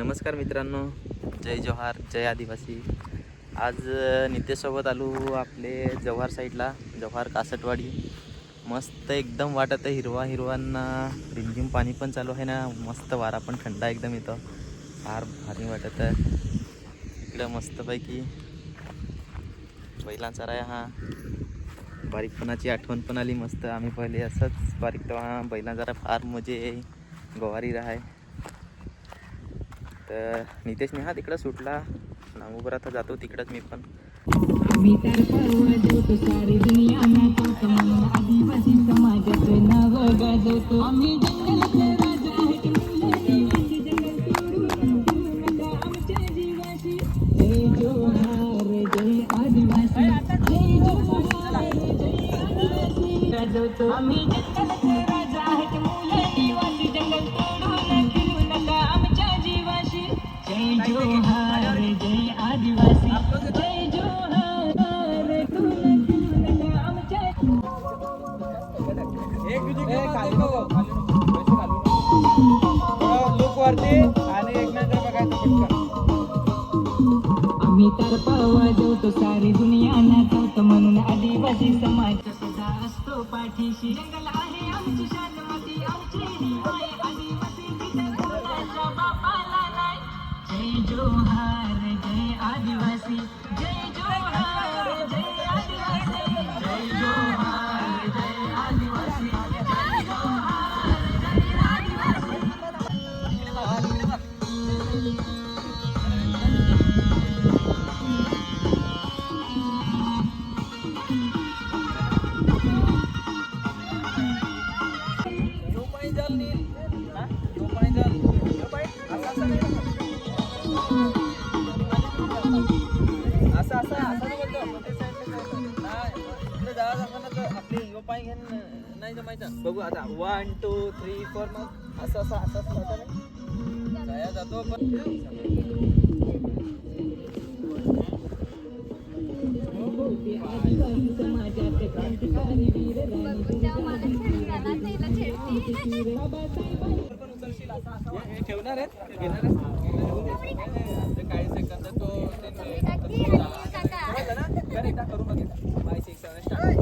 नमस्कार मित्रांनो. जय जवाहर जय आदिवासी. आज नितेशसोबत आलो आपले जव्हार साईडला जव्हार कासटवाडी. मस्त एकदम वाटत आहे हिरवा हिरवांना रिमझिम पाणी पण चालू आहे ना मस्त वारा पण थंडा एकदम येतो फार भारी वाटत आहे. इकडं मस्तपैकी बैलांचा राया हा. बारीकपणाची आठवण पण आली मस्त. आम्ही पहिले असंच बारीक तेव्हा बैलांचा फार मजे गवारी राहाय तर नितेश हा तिकडं सुटला. नांगोबर आता जातो तिकडंच मी पण. आम्ही तर परवडतो सारी दुनिया नाचवतो म्हणून आदिवासी नाव गाजवतो. आम्ही जंगलातले राजा आहेत जंगल सोडून आमच्या जीवाशी. जय जोहार जय आदिवासी. जय जोहार जय आदिवासी. गाजवतो आम्ही जंगलातले राजा. जोहार जय आदिवासी जय जोहार आमच्या बघायचं आम्ही तर वाजवतो सारी दुनिया नाचवतो म्हणून आदिवासी समाज सुद्धा असतो पाठीशी जंगल आहे आमची आपली यो पाणी घेऊन नाही जमायचं बघू आता वन टू थ्री फोर मग असं असं असं असं जाया जातो पण हे ठेवणार आहेत काही सेकंद तो करायचं ना कर एकदा करू बघ एकदा बाय सिक्स सेवन स्टार्ट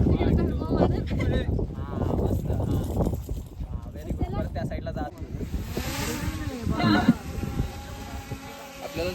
हा मस्त हा हा व्हेरी गुड परत त्या साईडला जात आपल्याला नंतर सुरुवात स्टार्टिंग नॉर्मल फॅन मारायचा वरून जय आदिवासी जय जोहार जय आदिवासी हे- एवढं- एवढं- हे असं घे हा. असं इकडे जायला त्याच्यात आहे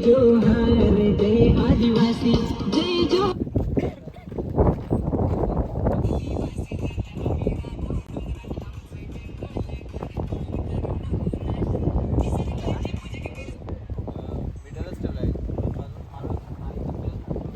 बाई तंट भिल आमचे जना जय जोहार जय आदिवासी